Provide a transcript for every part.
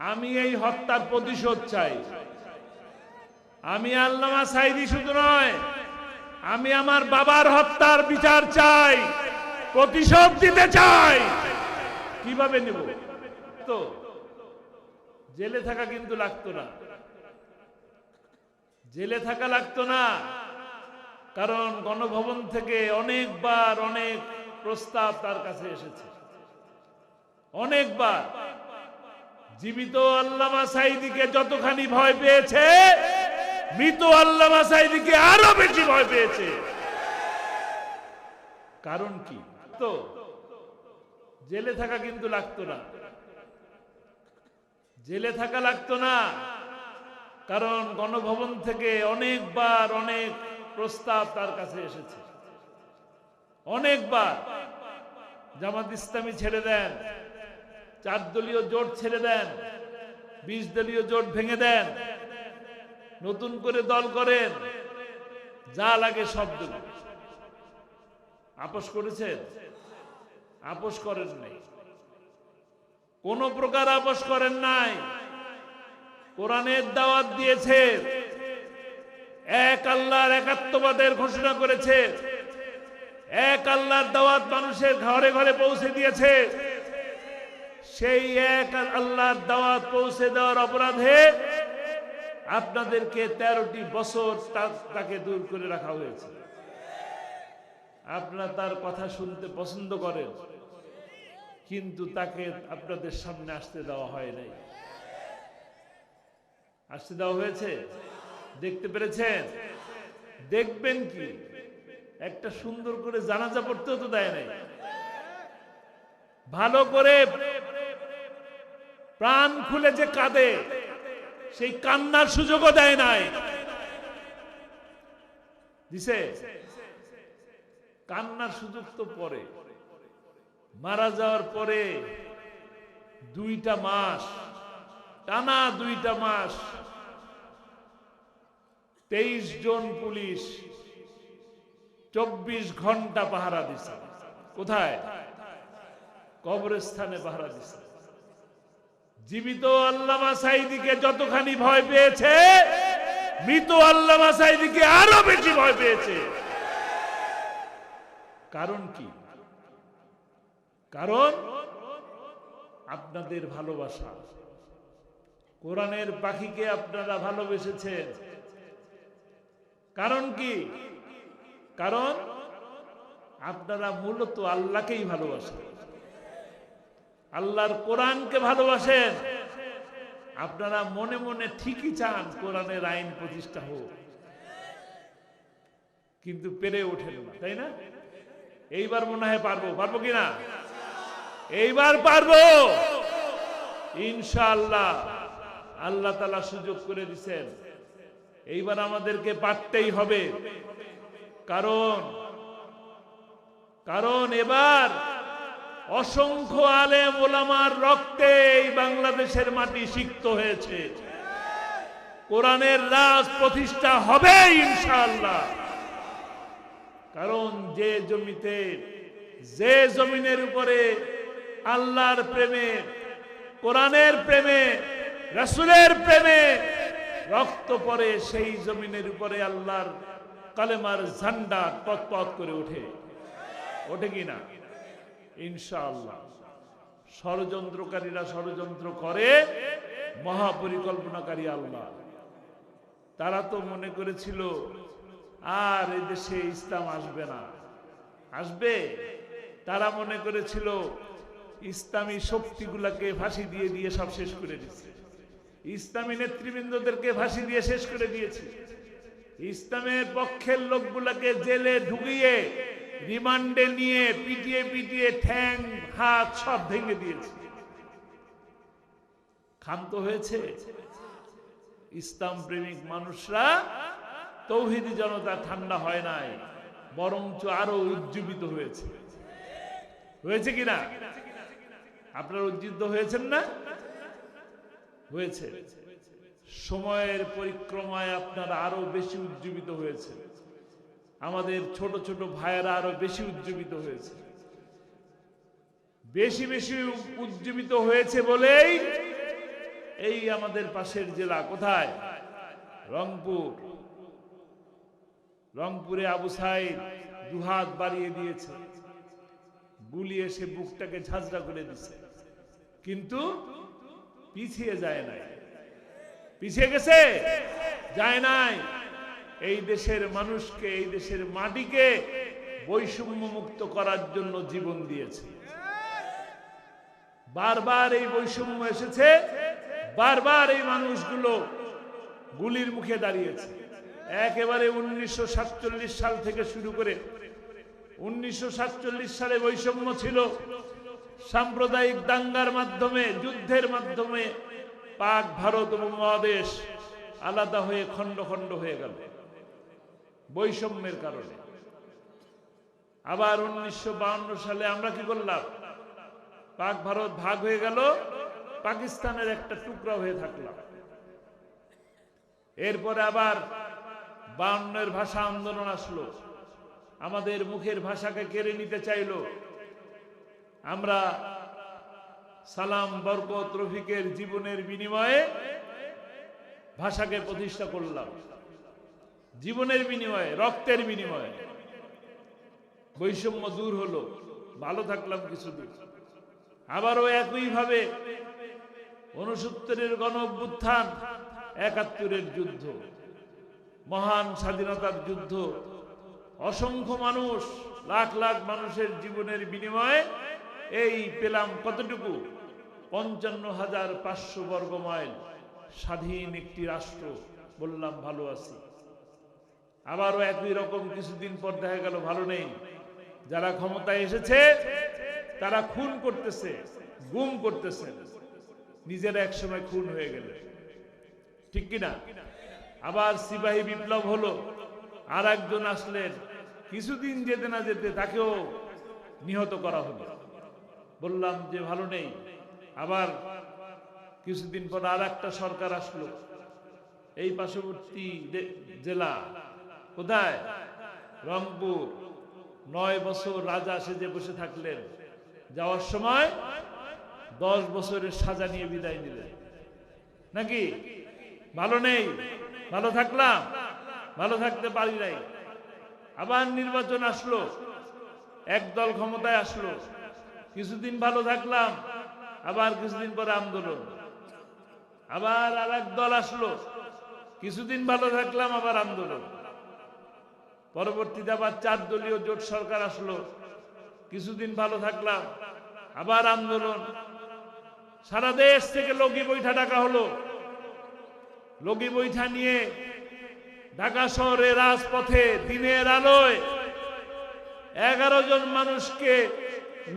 আমি এই হত্যার প্রতিশোধ চাই। আমি আল্লামা সাইদি শুধু নয়, আমি আমার বাবার হত্যার বিচার চাই, প্রতিশোধ দিতে চাই। কীভাবে নেব? তো, জেলে থাকা কিন্তু লাগতো না। জেলে থাকা লাগতো না, কারণ গণভবন থেকে অনেকবার অনেক প্রস্তাব তার কাছে এসেছে। অনেকবার। জীবিত আল্লামা সাইদিকে যতখানি ভয় পেয়েছে, মৃত আল্লামা সাইদিকে আরও বেশি ভয় পেয়েছে। কারণ কি? তো জেলে থাকা কিন্তু লাগতো না। জেলে থাকা লাগতো না। কারণ গণভবন থেকে অনেকবার অনেক প্রস্তাব তার কাছে এসেছে। অনেকবার। জামাত ইসলামী ছেড়ে দেন। চার দলীয় জোট ছেড়ে দেন, বিশ দলীয় জোট ভেঙে দেন, নতুন করে দল করেন, যা লাগে সব দেব। আপোষ করেছেন? আপোষ করেন নাই। কোন প্রকার আপোষ করেন নাই। কোরআনের দাওয়াত দিয়েছে। এক আল্লাহর একাত্মবাদের ঘোষণা করেছে। এক আল্লাহর দাওয়াত মানুষের ঘরে ঘরে পৌঁছে দিয়েছে। সেই এক আল্লাহর দাওয়াত পৌঁছে দেওয়ার অপরাধে আপনাদেরকে তেরোটি বছর তাকে দূর করে রাখা হয়েছে। আপনারা তার কথা শুনতে পছন্দ করেন, কিন্তু তাকে আপনাদের সামনে আসতে দেওয়া হয় নাই। আসতে দেওয়া হয়েছে? দেখতে পেরেছেন? দেখবেন কি? একটা সুন্দর করে জানাজা পড়তেও তো দেয় নাই। ভালো করে প্রাণ খুলে যে কাঁদে, সেই কান্নার সুযোগও দেয় নাই। দিছে? কান্নার সুযোগ তো পরে। মারা যাওয়ার পরে দুইটা মাস, টানা দুইটা মাস, তেইশ জন পুলিশ চব্বিশ ঘণ্টা পাহারা দিছে। কোথায়? কবরস্থানে পাহারা দিছে। জীবিত আল্লামা সাইদিকে যতখানি ভয় পেয়েছে, মৃত আল্লামা সাইদিকে আরও বেশি ভয় পেয়েছে। কারণ কি? কারণ আপনাদের ভালোবাসা। কোরআনের পাখিকে আপনারা ভালোবেসেছেন। কারণ কি? কারণ আপনারা মূলত আল্লাহকেই ভালোবাসেন। আল্লাহর কোরআনকে ভালোবাসেন। আপনারা মনে মনে ঠিকই চান কোরআনের আইন প্রতিষ্ঠা হোক। কিন্তু পেরে ওঠেন না, তাই না? এইবার মনে হয় পারব পারব কিনা এইবার পারব। ইনশাআল্লাহ আল্লাহ তালা সুযোগ করে দিচ্ছেন এইবার আমাদেরকে পারতেই হবে। কারণ কারণ এবার অসংখ্য আলেম ওলামার রক্তে এই বাংলাদেশের মাটি সিক্ত হয়েছে। কোরআনের রাজ প্রতিষ্ঠা হবে ইনশাআল্লাহ। কারণ যে জমিতে, যে জমিনের উপরে আল্লাহর প্রেমে, কোরআনের প্রেমে, রাসূলের প্রেমে রক্ত পড়ে, সেই জমিনের উপরে আল্লাহর কালেমার ঝান্ডা তৎপত করে ওঠে। ওঠে কি না? ইনশাআল্লাহ। ষড়যন্ত্রকারীরা ষড়যন্ত্র করে, মহাপরিকল্পনাকারী আল্লাহ। তারা তো মনে করেছিল, আর এদেশে ইসলাম আসবে না। আসবে? তারা মনে করেছিল, ইসলামী শক্তিগুলাকে ফাঁসি দিয়ে দিয়ে সব শেষ করে দিচ্ছে। ইসলামী নেতৃবৃন্দদেরকে ফাঁসি দিয়ে শেষ করে দিয়েছে। ইসলামের পক্ষের লোকগুলাকে জেলে ঢুকিয়ে রিমান্ডে নিয়ে পিটিয়ে পিটিয়ে ঠ্যাং, হাত সব ভেঙে দিয়েছে। ক্ষান্ত হয়েছে? ইসলাম প্রেমিক মানুষরা তৌহিদি জনতা ঠান্ডা হয় নাই, বরঞ্চ আরও উজ্জীবিত হয়েছে। হয়েছে কিনা? আপনারা উজ্জীবিত হয়েছেন না? হয়েছে। সময়ের পরিক্রমায় আপনারা আরও বেশি উজ্জীবিত হয়েছে আমাদের ছোট ছোট ভাইয়েরা আরও বেশি উজ্জীবিত হয়েছে। বেশি বেশি উজ্জীবিত হয়েছে বলেই এই আমাদের পাশের জেলা কোথায়? রংপুর। রংপুরে আবু সাইদ দুহাত বাড়িয়ে দিয়েছে। গুলি এসে বুকটাকে ঝাঁঝরা করে দিছে। কিন্তু পিছিয়ে যায় নাই। পিছিয়ে গেছে? যায় নাই। এই দেশের মানুষকে, এই দেশের মাটিকে বৈষম্য মুক্ত করার জন্য জীবন দিয়েছে। বারবার এই বৈষম্য এসেছে, বারবার এই মানুষগুলো গুলির মুখে দাঁড়িয়েছে। একেবারে উনিশশো সাতচল্লিশ সাল থেকে শুরু করে উনিশশো সাতচল্লিশ সালে বৈষম্য ছিল। সাম্প্রদায়িক দাঙ্গার মাধ্যমে, যুদ্ধের মাধ্যমে পাক, ভারত এবং মহাদেশ আলাদা হয়ে খণ্ড খণ্ড হয়ে গেল। বৈষম্যের কারণে। আবার উনিশশো সালে আমরা কি করলাম? পাক ভারত ভাগ হয়ে গেল, পাকিস্তানের একটা টুকরা হয়ে থাকলাম। এরপরে আবার বাউন্নের ভাষা আন্দোলন আসলো। আমাদের মুখের ভাষাকে কেড়ে নিতে চাইলো। আমরা সালাম, বরকত, রফিকের জীবনের বিনিময়ে ভাষাকে প্রতিষ্ঠা করলাম। জীবনের বিনিময়ে, রক্তের বিনিময়ে। বৈষম্য দূর হলো, ভালো থাকলাম কিছুদিন। আবারও একইভাবে উনসত্তরের গণ অভ্যুত্থান একাত্তরের যুদ্ধ, মহান স্বাধীনতার যুদ্ধ। অসংখ্য মানুষ, লাখ লাখ মানুষের জীবনের বিনিময়ে এই পেলাম কতটুকু? পঞ্চান্ন হাজার পাঁচশো বর্গ মাইল স্বাধীন একটি রাষ্ট্র, বললাম ভালো আছি। আবারও একই রকম কিছুদিন পর দেখা গেল, ভালো নেই। যারা ক্ষমতায় এসেছে, তারা খুন করতেছে, গুম করতেছে। নিজেরা একসময় খুন হয়ে গেলে। ঠিক কিনা? আবার সিপাহী বিপ্লব হলো, আর একজন আসলেন, কিছুদিন যেতে না যেতে তাকেও নিহত করা হলো। বললাম যে, ভালো নেই। আবার কিছুদিন পর আর একটা সরকার আসলো, এই পার্শ্ববর্তী জেলা। কোথায়? রংপুর। নয় বছর রাজা সেজে বসে থাকলেন। যাওয়ার সময় দশ বছরের সাজা নিয়ে বিদায় নিলেন। নাকি? ভালো নেই। ভালো থাকলাম। ভালো থাকতে পারি নাই। আবার নির্বাচন আসলো। একদল ক্ষমতায় আসলো। কিছুদিন ভালো থাকলাম, আবার কিছুদিন পরে আন্দোলন। আবার আর দল আসলো। কিছুদিন ভালো থাকলাম, আবার আন্দোলন। পরবর্তীতে আবার চার দলীয় জোট সরকার আসলো। কিছুদিন ভালো থাকলাম, আবার আন্দোলন। সারা দেশ থেকে লগি বৈঠা ডাকা হলো। লগি বৈঠা নিয়ে ঢাকা শহরে রাজপথে দিনের আলোয় এগারো জন মানুষকে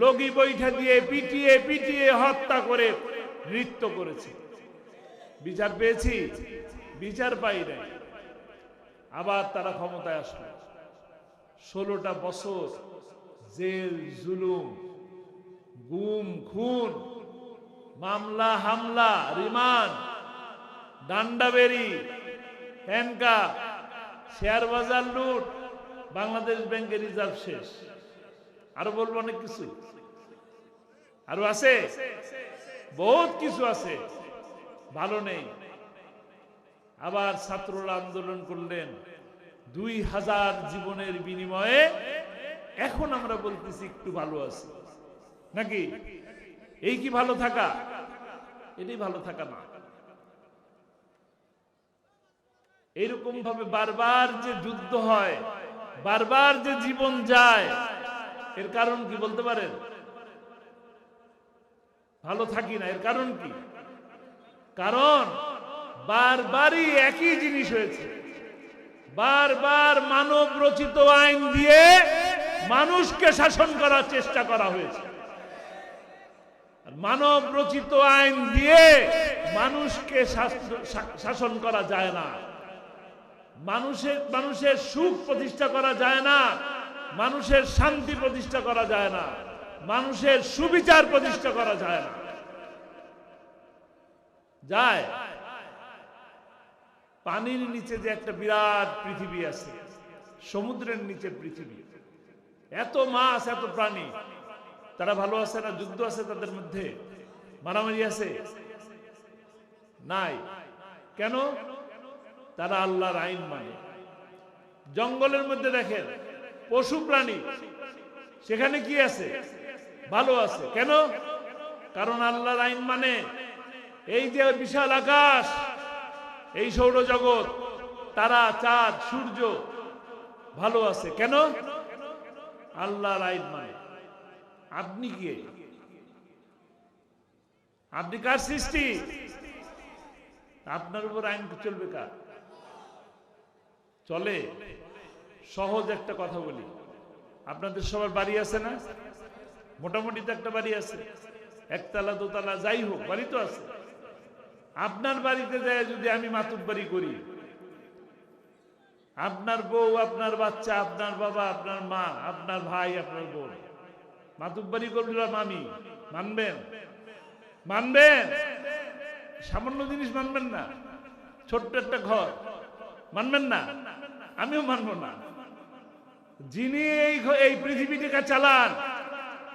লগি বৈঠা দিয়ে পিটিয়ে পিটিয়ে হত্যা করে নৃত্য করেছে। বিচার পেয়েছি, বিচার পাই নাই। আবার তারা ক্ষমতায় আসলো। ষোলোটা বছর, জেল, জুলুম, গুম, খুন, মামলা, হামলা, রিমান্ড ডান্ডাবেরি হ্যান্ডকা শেয়ার বাজার লুট, বাংলাদেশ ব্যাংকের রিজার্ভ শেষ। আরও বলব অনেক কিছু। আরও আছে? বহুত কিছু আছে। ভালো নেই। আবার ছাত্ররা আন্দোলন করলেন। দুই হাজার জীবনের বিনিময়ে এখন আমরা বলতেছি একটু ভালো আছি। নাকি? এই কি ভালো থাকা? এটাই ভালো থাকা না। এইরকম ভাবে বারবার যে যুদ্ধ হয়, বারবার যে জীবন যায়, এর কারণ কি বলতে পারেন? ভালো থাকি না, এর কারণ কি? কারণ বারবারই একই জিনিস হয়েছে। বারবার মানব রচিত আইন দিয়ে মানুষকে শাসন করার চেষ্টা করা হয়েছে। মানব রচিত আইন দিয়ে মানুষকে শাসন করা যায় না। মানুষের মানুষের সুখ প্রতিষ্ঠা করা যায় না। মানুষের শান্তি প্রতিষ্ঠা করা যায় না। মানুষের সুবিচার প্রতিষ্ঠা করা যায় না। যায়। পানির নিচে যে একটা বিরাট পৃথিবী আছে, সমুদ্রের নিচে পৃথিবী। এত মাছ, এত প্রাণী। তারা ভালো আছে না যুদ্ধ আছে তাদের মধ্যে? মারামারি আছে? নাই। কেন? তারা আল্লাহর আইন মানে। জঙ্গলের মধ্যে দেখেন, পশু প্রাণী, সেখানে কি আছে? ভালো আছে। কেন? কারণ আল্লাহর আইন মানে এই যে বিশাল আকাশ এই সৌরজগৎ, তারা, চাঁদ, সূর্য, ভালো আছে। কেন? আল্লাহর আইন মানে। আপনি কি? আপনি কার সৃষ্টি? আপনার উপর আইন চলবে কার? চলে? সহজ একটা কথা বলি। আপনাদের সবার বাড়ি আছে না? মোটামুটি তো একটা বাড়ি আছে। একতলা, দোতলা, যাই হোক, বাড়ি তো আছে। আপনার বাড়িতে যায় যদি আমি মাতুব বাড়ি করি। আপনার বউ, আপনার বাচ্চা, আপনার বাবা, আপনার মা, আপনার ভাই, আপনার বোন। মাতুব বাড়ি করলাম আমি মানবেন? মানবেন? সামান্য জিনিস মানবেন না। ছোট্ট একটা ঘর। মানবেন না? আমিও মানব না। যিনি এই এই পৃথিবীটিকে চালান,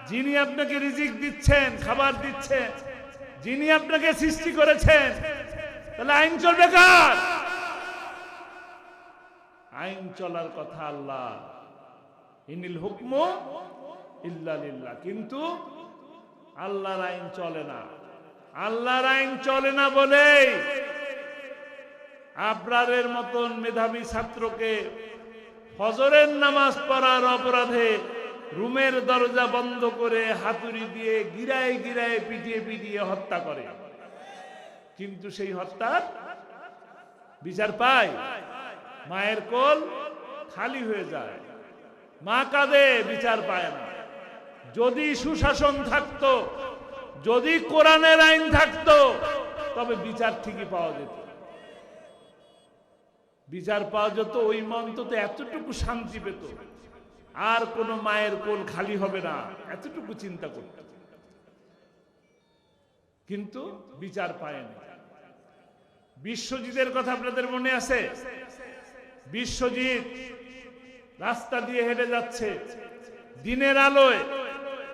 যিনি আপনাকে রিজিক দিচ্ছেন, খাবার দিচ্ছেন যিনি আপনাকে সৃষ্টি করেছেন, তাহলে আইন চলবে কার? আইন চলার কথা আল্লাহ। ইনিল হুকম ইল্লা কিন্তু আল্লাহর আইন চলে না। আল্লাহর আইন চলে না বলেই আবরারের মতন মেধাবী ছাত্রকে ফজরের নামাজ পড়ার অপরাধে রুমের দরজা বন্ধ করে হাতুড়ি দিয়ে গিরায় গিরায় পিটিয়ে পিটিয়ে হত্যা করে। কিন্তু সেই হত্যার বিচার পায়, মায়ের কোল খালি হয়ে যায়। মা কাঁদে, বিচার পায় না। যদি সুশাসন থাকতো, যদি কোরআনের আইন থাকতো, তবে বিচার ঠিকই পাওয়া যেত। বিচার পাওয়া যেত, ওই মা অন্তত এতটুকু শান্তি পেত। আর কোনো মায়ের কোল খালি হবে না। এতটুকু চিন্তা করত কিন্তু বিচার পায়নি বিশ্বজিতের কথা আপনাদের মনে আছে? বিশ্বজিৎ রাস্তা দিয়ে হেঁটে যাচ্ছে। দিনের আলোয়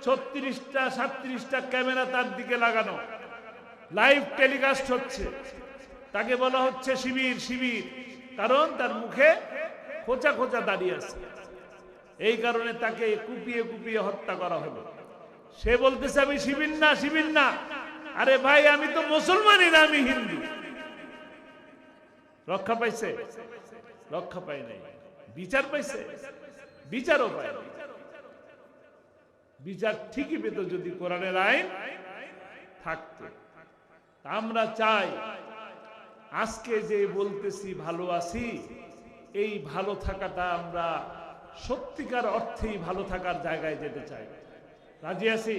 ছত্রিশটা সাত্রিশটা ক্যামেরা তার দিকে লাগানো। লাইভ টেলিকাস্ট হচ্ছে। তাকে বলা হচ্ছে শিবির শিবির। কারণ তার মুখে খোঁচা খোঁচা দাঁড়িয়ে আছে। এই কারণে তাকে কুপিয়ে কুপিয়ে হত্যা করা হলো। সে বলতেছে, আমি শিবির না শিবির না। আরে ভাই, আমি তো মুসলমানই না, আমি হিন্দু। রক্ষা পাইছে? রক্ষা পাই নাই। বিচার পাইছে? বিচারও পায় নাই। বিচার ঠিকই পেত যদি কোরআনের আইন থাকতো। আমরা চাই, আজকে যে বলতেছি, ভালো আছি, এই ভালো থাকাটা আমরা সত্যিকার অর্থেই ভালো থাকার জায়গায় যেতে চাই রাজি আছি?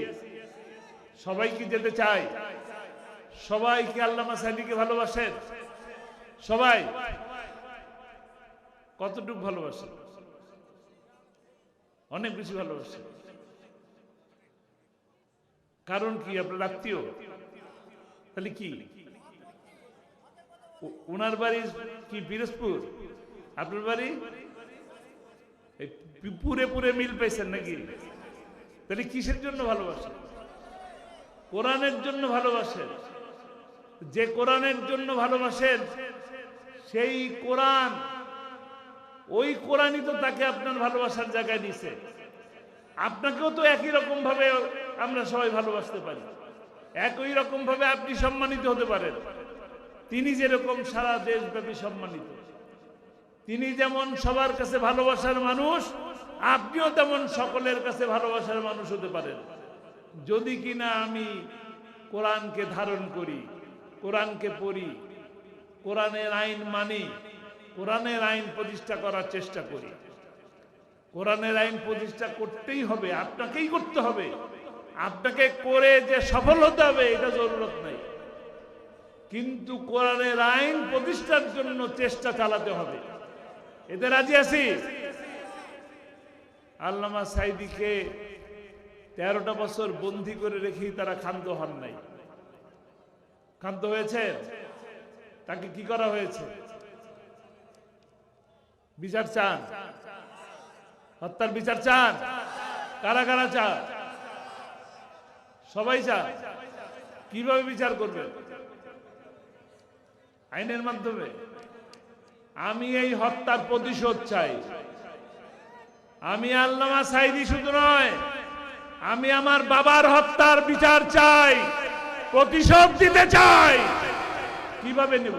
সবাই কি যেতে চাই। সবাই কি আল্লামা সাহেবকে ভালোবাসেন। সবাই। কতটুকু ভালোবাসেন? অনেক বেশি ভালোবাসেন। কারণ কি? আপনার আত্মীয়? তাহলে কি? উনার বাড়ি কি পিরোজপুর আপনার বাড়ি? পুরে পুরে মিল পেয়েছেন নাকি? তাহলে কিসের জন্য ভালোবাসেন? কোরআনের জন্য ভালোবাসেন? যে কোরআনের জন্য ভালোবাসেন, সেই কোরআন, ওই কোরআনই তো তাকে আপনার ভালোবাসার জায়গায় দিছে আপনাকেও তো একই রকম ভাবে আমরা সবাই ভালোবাসতে পারি। একই রকম ভাবে আপনি সম্মানিত হতে পারেন। তিনি যেরকম সারা দেশব্যাপী সম্মানিত। তিনি যেমন সবার কাছে ভালোবাসার মানুষ আপনিও তেমন সকলের কাছে ভালোবাসার মানুষ হতে পারেন। যদি কিনা আমি কোরআনকে ধারণ করি, কোরআনকে পড়ি, কোরআনের আইন মানি, কোরআনের আইন প্রতিষ্ঠা করার চেষ্টা করি। কোরআনের আইন প্রতিষ্ঠা করতেই হবে, আপনাকেই করতে হবে। আপনাকে করে যে সফল হতে হবে, এটা জরুরত নাই। কিন্তু কোরআনের আইন প্রতিষ্ঠার জন্য চেষ্টা চালাতে হবে। এতে রাজি আছি? আল্লামা সাইদিকে তেরোটা বছর বন্দি করে রেখেই তারা ক্ষান্ত হন নাই। ক্ষান্ত হয়েছে? তাকে কি করা হয়েছে? বিচার চান? হত্যার বিচার চান? কারা কারা চান? সবাই চান? কীভাবে বিচার করবেন? আইনের মাধ্যমে। আমি এই হত্যার প্রতিশোধ চাই। আমি আল্লামা সাইদি শুধু নয়, আমি আমার বাবার হত্যার বিচার চাই, প্রতিশোধ দিতে চাই। কীভাবে নেব?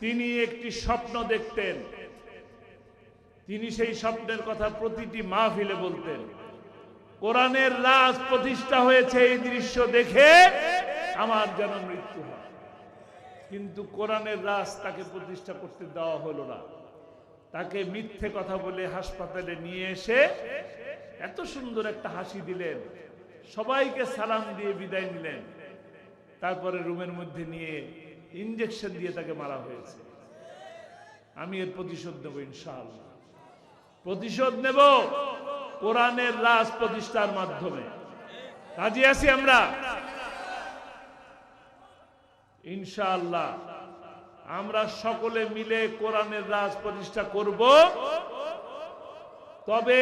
তিনি একটি স্বপ্ন দেখতেন। তিনি সেই স্বপ্নের কথা প্রতিটি মাহফিলে বলতেন। কোরআনের রাজ প্রতিষ্ঠা হয়েছে এই দৃশ্য দেখে আমার যেন মৃত্যু হয়। কিন্তু কোরআনের রাজ তাকে প্রতিষ্ঠা করতে দেওয়া হলো না। তাকে মিথ্যে কথা বলে হাসপাতালে নিয়ে এসে এত সুন্দর একটা হাসি দিলেন। সবাইকে সালাম দিয়ে বিদায় নিলেন। তারপরে রুমের মধ্যে নিয়ে ইঞ্জেকশন দিয়ে তাকে মারা হয়েছে। আমি এর প্রতিশোধ নেব ইনশাআল্লাহ। প্রতিশোধ নেব কোরআনের রাজ প্রতিষ্ঠার মাধ্যমে। রাজি আছি আমরা? ইনশাআল্লাহ। আমরা সকলে মিলে কোরআনের রাজ প্রতিষ্ঠা করব। তবে